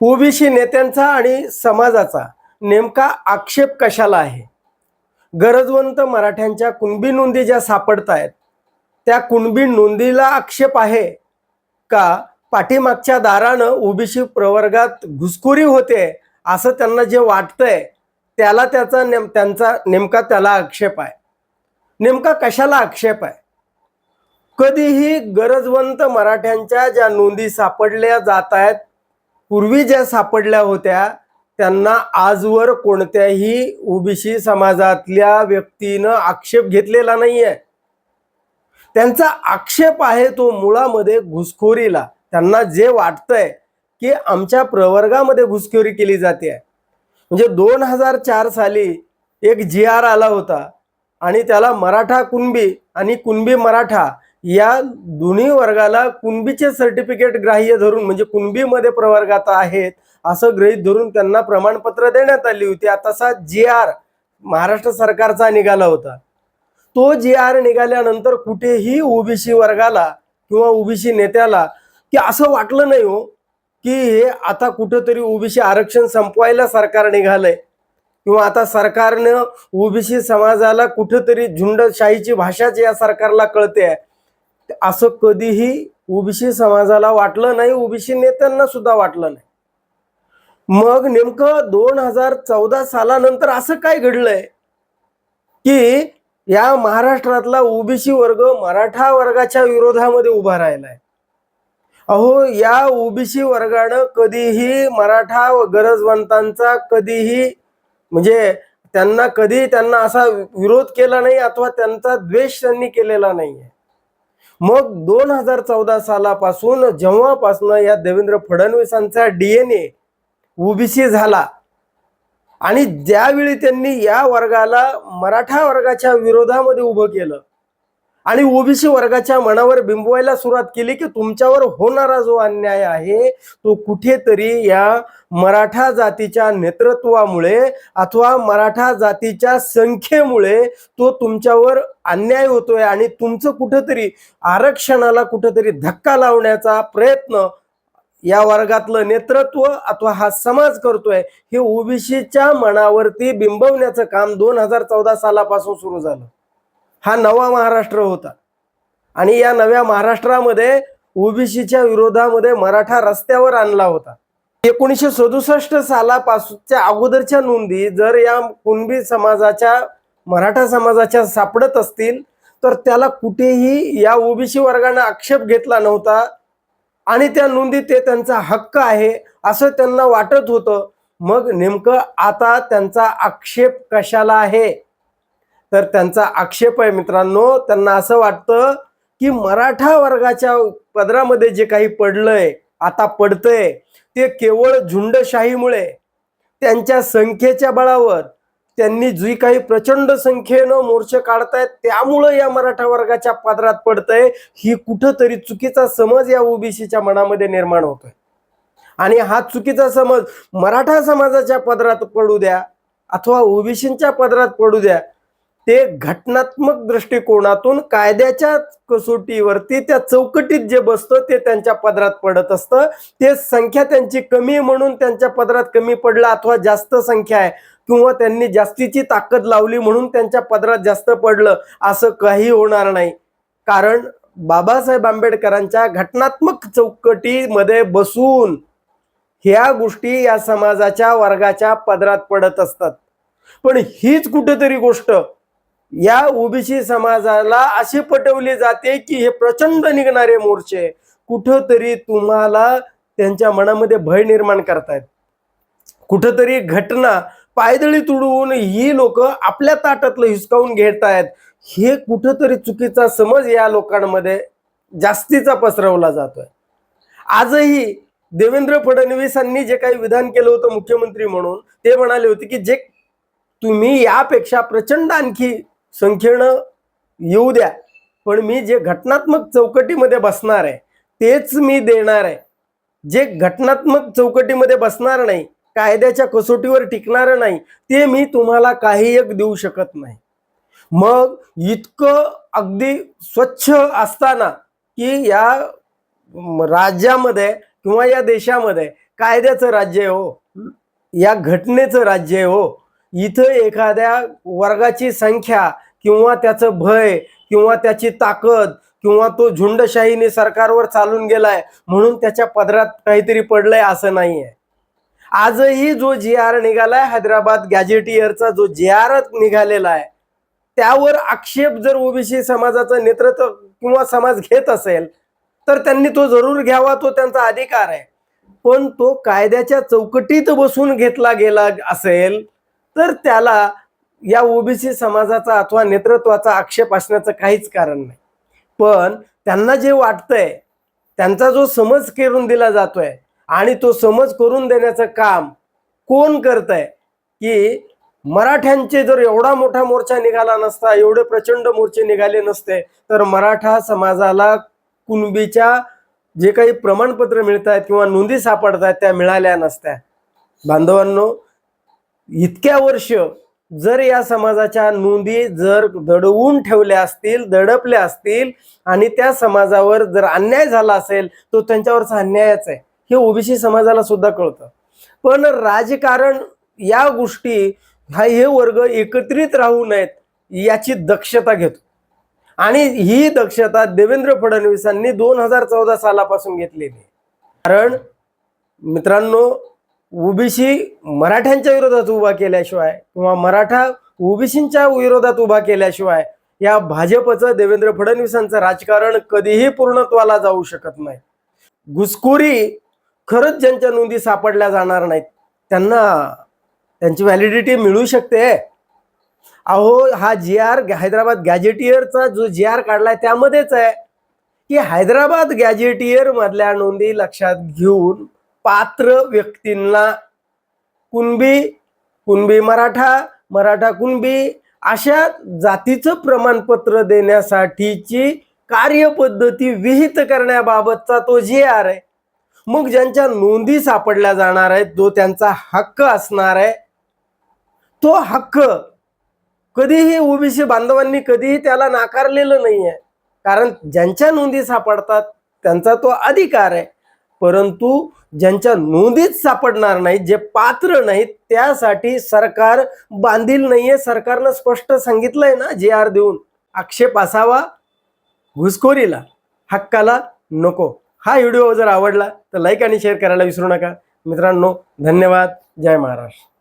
OBC नेत्यांचा आणि समाजाचा नेमका आक्षेप कशाला आहे? गरजवंत मराठ्यांच्या कुणबी नोंदी ज्या सापडत आहेत त्या कुणबी नोंदीला आक्षेप आहे का? पाठीमागच्या दारानं ओबीसी प्रवर्गात घुसखोरी होते असं त्यांना जे वाटतंय त्याला त्याचा नेम त्यांचा नेमका त्याला आक्षेप आहे. नेमका कशाला आक्षेप आहे? कधीही गरजवंत मराठ्यांच्या ज्या नोंदी सापडल्या जात आहेत पूर्वी ज्या सापडल्या होत्या त्यांना आजवर कोणत्याही ओबीसी समाजातल्या व्यक्तीनं आक्षेप घेतलेला नाहीये. त्यांचा आक्षेप आहे तो मुळामध्ये घुसखोरीला. त्यांना जे वाटतंय की आमच्या प्रवर्गामध्ये घुसखोरी केली जाते. म्हणजे दोन हजार चार साली एक जी आर आला होता आणि त्याला मराठा कुणबी आणि कुणबी मराठा या दोन्ही वर्गाला कुणबीचे सर्टिफिकेट ग्राह्य धरून म्हणजे कुणबीमध्ये प्रवर्गात आहेत असं गृहीत धरून त्यांना प्रमाणपत्र देण्यात आली होती. तसा जी आर महाराष्ट्र सरकारचा निघाला होता. तो जी आर निघाल्यानंतर कुठेही ओबीसी वर्गाला किंवा ओबीसी नेत्याला की असं वाटलं नाही हो की हे आता कुठंतरी ओबीसी आरक्षण संपवायला सरकार निघालंय. किंवा आता सरकारनं ओबीसी समाजाला कुठंतरी झुंडशाहीची भाषाच या सरकारला कळते आहे असं कधीही ओबीसी समाजाला वाटलं नाही ओबीसी नेत्यांना सुद्धा वाटलं नाही. मग नेमकं दोन हजार चौदा सालानंतर असं काय घडलंय की या महाराष्ट्रातला ओबीसी वर्ग मराठा वर्गाच्या विरोधामध्ये उभा राहिलाय. अहो या ओबीसी वर्गानं कधीही मराठा व गरजवंतांचा कधीही म्हणजे त्यांना कधी त्यांना असा विरोध केला नाही अथवा त्यांचा द्वेष त्यांनी केलेला नाहीये. मग दोन हजार चौदा सालापासून जेव्हापासून या देवेंद्र फडणवीसांचा डीएनए ओबीसी झाला आणि ज्यावेळी त्यांनी या वर्गाला मराठा वर्गाच्या विरोधामध्ये उभं केलं आणि ओबीसी वर्गाच्या मनावर बिंबवायला सुरुवात केली की तुमच्यावर होणारा जो अन्याय आहे तो कुठेतरी या मराठा जातीच्या नेतृत्वामुळे अथवा मराठा जातीच्या संख्येमुळे तो तुमच्यावर अन्याय होतोय आणि तुमचं कुठंतरी आरक्षणाला कुठंतरी धक्का लावण्याचा प्रयत्न या वर्गातलं नेतृत्व अथवा हा समाज करतोय हे ओबीसीच्या मनावरती बिंबवण्याचं काम दोन हजार चौदा सालापासून सुरू झालं. हा नवा महाराष्ट्र होता. आणि या नव्या महाराष्ट्रामध्ये ओबीसीच्या विरोधामध्ये मराठा रस्त्यावर आणला होता. एकोणीसशे सदुसष्ट सालापासूनच्या अगोदरच्या नोंदी जर या कुणबी समाजाच्या मराठा समाजाच्या सापडत असतील तर त्याला कुठेही या ओबीसी वर्गानं आक्षेप घेतला नव्हता. आणि त्या नोंदीत ते त्यांचा हक्क आहे असं त्यांना वाटत होतं. मग नेमकं आता त्यांचा आक्षेप कशाला आहे? तर त्यांचा आक्षेप आहे मित्रांनो त्यांना असं वाटतं की मराठा वर्गाच्या पदरामध्ये जे काही पडलंय आता पडतंय ते केवळ झुंडशाहीमुळे त्यांच्या संख्येच्या बळावर त्यांनी जी काही प्रचंड संख्येनं मोर्चे काढतायत त्यामुळं या मराठा वर्गाच्या पदरात पडतंय. ही कुठंतरी चुकीचा समज या ओबीसीच्या मनामध्ये निर्माण होतोय. आणि हा चुकीचा समज मराठा समाजाच्या पदरात पडू द्या अथवा ओबीसींच्या पदरात पडू द्या ते घटनात्मक दृष्टिकोनातून कायद्याच्या कसोटीवरती त्या चौकटीत जे बसतं ते त्यांच्या पदरात पडत असतं. ते संख्या त्यांची कमी आहे म्हणून त्यांच्या पदरात कमी पडलं अथवा जास्त संख्या आहे किंवा त्यांनी जास्तीची ताकद लावली म्हणून त्यांच्या पदरात जास्त पडलं असं काही होणार नाही. कारण बाबासाहेब आंबेडकरांच्या घटनात्मक चौकटीमध्ये बसून ह्या गोष्टी या समाजाच्या वर्गाच्या पदरात पडत असतात. पण हीच कुठेतरी गोष्ट या ओबीसी समाजाला अशी पटवली जाते की हे प्रचंड निघणारे मोर्चे कुठंतरी तुम्हाला त्यांच्या मनामध्ये भय निर्माण करतायत. कुठंतरी घटना पायदळी तुडवून ही लोक आपल्या ताटातलं हिसकावून घेत आहेत हे कुठंतरी चुकीचा समज या लोकांमध्ये जास्तीचा पसरवला जातोय. आजही देवेंद्र फडणवीसांनी जे काही विधान केलं होतं मुख्यमंत्री म्हणून ते म्हणाले होते की जे तुम्ही यापेक्षा प्रचंड आणखी संख्येनं येऊ द्या. पण मी जे घटनात्मक चौकटीमध्ये बसणार आहे तेच मी देणार आहे. जे घटनात्मक चौकटीमध्ये बसणार नाही कायद्याच्या कसोटीवर टिकणार नाही ते मी तुम्हाला काही एक देऊ शकत नाही. मग इतकं अगदी स्वच्छ असताना की या राज्यामध्ये किंवा या देशामध्ये कायद्याचं राज्य आहे हो. या घटनेचं राज्य आहे हो. इथं एखाद्या वर्गाची संख्या किंवा त्याचं भय किंवा त्याची ताकद किंवा तो झुंडशाहीने सरकारवर चालून गेलाय म्हणून त्याच्या पदरात काहीतरी पडलंय असं नाहीये. आजही जो जी आर निघालाय हैदराबाद गॅजेटियरचा जो जी आर निघालेला आहे त्यावर आक्षेप जर ओबीसी समाजाचं नेतृत्व किंवा समाज घेत असेल तर त्यांनी तो जरूर घ्यावा तो त्यांचा अधिकार आहे. पण तो कायद्याच्या चौकटीत बसून घेतला गेला असेल तर त्याला या ओबीसी समाजाचा अथवा नेतृत्वाचा आक्षेप असण्याचं काहीच कारण नाही. पण त्यांना जे वाटतंय त्यांचा जो समज करून दिला जातोय आणि तो समज करून देण्याचं काम कोण करत आहे की मराठ्यांचे जर एवढा मोठा मोर्चा निघाला नसता एवढे प्रचंड मोर्चे निघाले नसते तर मराठा समाजाला कुणबीच्या जे काही प्रमाणपत्र मिळत आहेत किंवा नोंदी सापडत आहेत त्या मिळाल्या नसत्या. बांधवांनो इतक्या वर्ष जर या समाजाच्या नोंदी जर दडवून ठेवल्या असतील दडपल्या असतील आणि त्या समाजावर जर अन्याय झाला असेल तो त्यांच्यावरचा अन्यायच आहे. हे ओबीसी समाजाला सुद्धा कळतं. पण राजकारण या गोष्टी हा हे वर्ग एकत्रित राहू नयेत याची दक्षता घेतो. आणि ही दक्षता देवेंद्र फडणवीसांनी दोन हजार चौदा सालापासून घेतलेली कारण मित्रांनो ओबीसी मराठ्यांच्या विरोधात उभा केल्याशिवाय किंवा मराठा ओबीसींच्या विरोधात उभा केल्याशिवाय या भाजपचं देवेंद्र फडणवीसांचं राजकारण कधीही पूर्णत्वाला जाऊ शकत नाही. घुसखोरी खरंच ज्यांच्या नोंदी सापडल्या जाणार नाहीत त्यांना त्यांची व्हॅलिडिटी मिळू शकते. अहो हा जी आर हैदराबाद गॅजेटियरचा जो जी आर काढलाय त्यामध्येच आहे. की हैदराबाद गॅजेटियर मधल्या नोंदी लक्षात घेऊन पात्र व्यक्तींना कुणबी कुणबी मराठा मराठा कुणबी अशा जातीचं प्रमाणपत्र देण्यासाठीची कार्यपद्धती विहित करण्याबाबतचा तो जे आर आहे. मग ज्यांच्या नोंदी सापडल्या जाणार आहेत जो त्यांचा हक्क असणार आहे तो हक्क कधीही ओबीसी बांधवांनी कधीही त्याला नाकारलेलं नाही आहे कारण ज्यांच्या नोंदी सापडतात त्यांचा तो अधिकार आहे. परंतु ज्यांच्या नोंदीत सापडणार नाहीत जे पात्र नाहीत त्यासाठी सरकार बांधील नाहीये. सरकारनं स्पष्ट सांगितलंय ना जे आर देऊन. आक्षेप असावा. घुसखोरीला हक्काला नको. हा व्हिडिओ जर आवडला तर लाईक आणि शेअर करायला विसरू नका. मित्रांनो धन्यवाद. जय महाराष्ट्र.